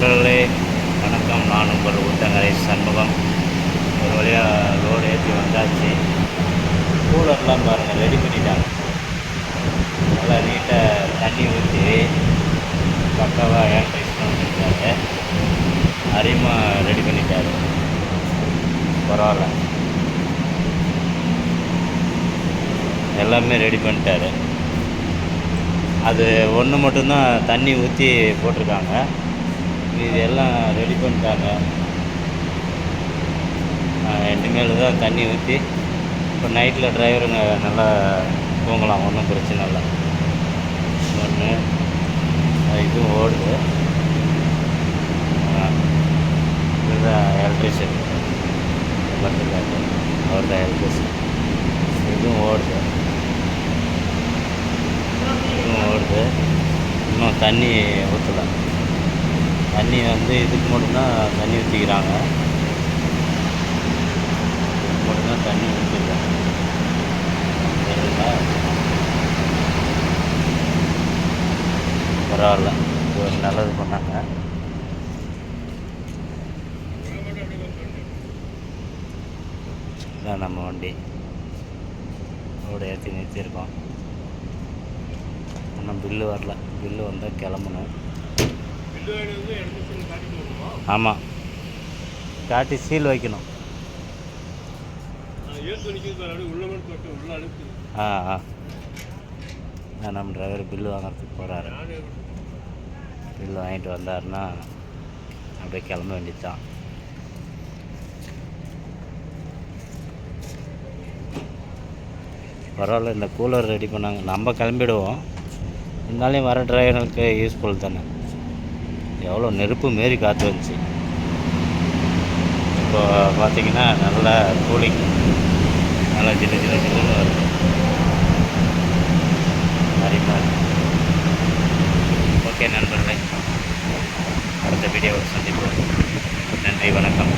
நண்பர்களே வணக்கம். நான் உங்கள் உத்தங்கரை சண்முகம். ஒரு வழியாக ரோடு ஏற்றி வந்தாச்சு. கூலர்லாம் பாருங்கள் ரெடி பண்ணிட்டாங்க. நல்லா நீட்டாக தண்ணி ஊற்றி பக்காவாக ஏன்ட்ரைஸ் பண்ணிட்டாங்க. அதிகமாக ரெடி பண்ணிட்டாரு. பரவாயில்ல. எல்லாமே ரெடி பண்ணிட்டாரு. அது ஒன்று மட்டும்தான் தண்ணி ஊற்றி போட்டிருக்காங்க. இது எல்லாம் ரெடி பண்ணிட்டாங்க. ரெண்டு மேலே தான் தண்ணி ஊற்றி இப்போ நைட்டில் டிரைவருங்க நல்லா தூங்கலாம் ஒன்றும் பிரச்சனை இல்லை. ஒன்று இதுவும் ஓடுது. இதுதான் எலக்ட்ரிஷியன் பக்கத்தில் அவர் தான் எலக்ட்ரிஷியன் இதுவும் ஓடுது. இதுவும் ஓடுது. இன்னும் தண்ணி ஊற்றலாம் தண்ணி வந்து இதுக்கு மட்டும்தான் தண்ணி ஊற்றிக்கிறாங்க இதுக்கு மட்டும்தான் தண்ணி ஊற்றிக்கிறாங்க பரவாயில்ல. இது ஒரு நல்லது பண்ணாங்க. இதுதான் நம்ம வண்டி. ரோடு ஏற்றி நிறுத்தியிருக்கோம். இன்னும் பில்லு வரல. பில்லு வந்தால் கிளம்பணும். ஆமாம் காட்டி சீல் வைக்கணும். ஆ ஆ நம்ம டிரைவர் பில்லு வாங்குறதுக்கு போகிறாரு பில்லு வாங்கிட்டு வந்தாருன்னா அப்படியே கிளம்ப வேண்டியது தான் பரவாயில்ல இந்த கூலர் ரெடி பண்ணாங்க. நம்ம கிளம்பிடுவோம். இருந்தாலும் வர டிரைவர்களுக்கு யூஸ்ஃபுல் தானே. எவ்வளோ நெருப்பு மாரி காற்று வந்துச்சு. இப்போ பார்த்தீங்கன்னா நல்லா கூலிங் நல்லா சின்ன ஜில்லு சின்ன வருது. ஓகே நண்பர்களே அடுத்த வீடியோவை சந்திப்போம். நன்றி வணக்கம்.